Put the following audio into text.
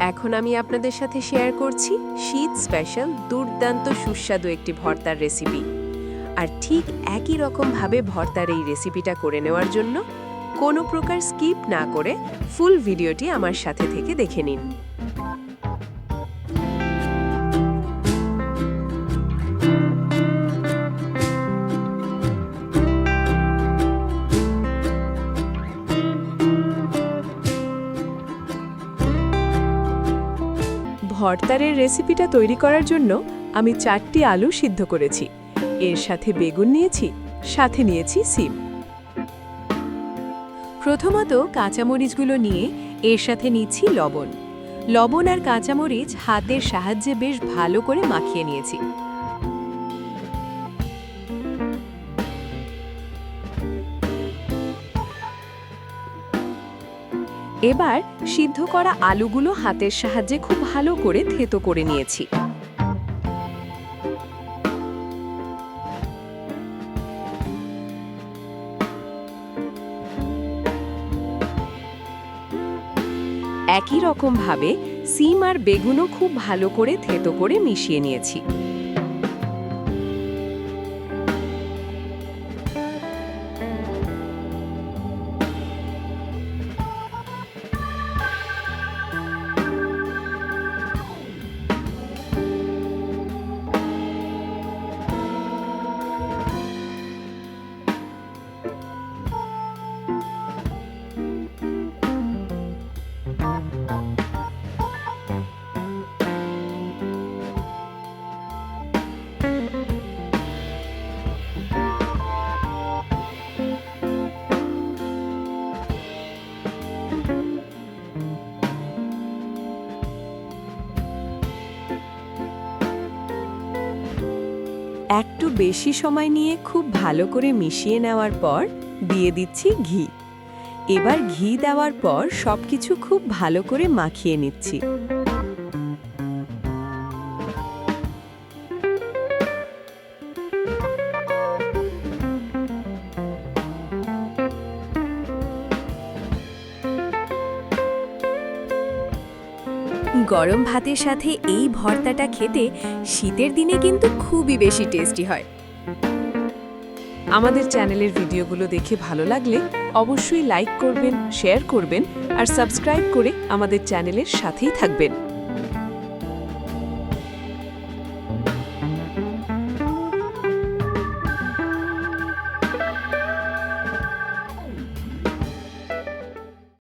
এখন আমি আপনাদের সাথে শেয়ার করছি শীত স্পেশাল দুর্দান্ত সুস্বাদু একটি ভর্তার রেসিপি আর ঠিক একই রকমভাবে ভর্তার এই রেসিপিটা করে নেওয়ার জন্য কোনো প্রকার স্কিপ না করে ফুল ভিডিওটি আমার সাথে থেকে দেখে নিন। ভর্তারের রেসিপিটা তৈরি করার জন্য আমি চারটি আলু সিদ্ধ করেছি। এর সাথে বেগুন নিয়েছি, সাথে নিয়েছি সিম। প্রথমত কাঁচামরিচগুলো নিয়ে এর সাথে নিচ্ছি লবণ। লবণ আর কাঁচামরিচ হাতের সাহায্যে বেশ ভালো করে মাখিয়ে নিয়েছি। এবার সিদ্ধ করা আলুগুলো হাতের সাহায্যে খুব ভালো করে থেতো করে নিয়েছি। একই রকমভাবে সিম আর বেগুনও খুব ভালো করে থেতো করে মিশিয়ে নিয়েছি। একটু বেশি সময় নিয়ে খুব ভালো করে মিশিয়ে নেওয়ার পর দিয়ে দিচ্ছি ঘি। এবার ঘি দেওয়ার পর সবকিছু খুব ভালো করে মাখিয়ে নিচ্ছি। গরম ভাতের সাথে এই ভর্তাটা খেতে শীতের দিনে কিন্তু খুবই বেশি টেস্টি হয়। আমাদের চ্যানেলের ভিডিওগুলো দেখে ভালো লাগলে অবশ্যই লাইক করবেন, শেয়ার করবেন আর সাবস্ক্রাইব করে আমাদের চ্যানেলের সাথেই থাকবেন।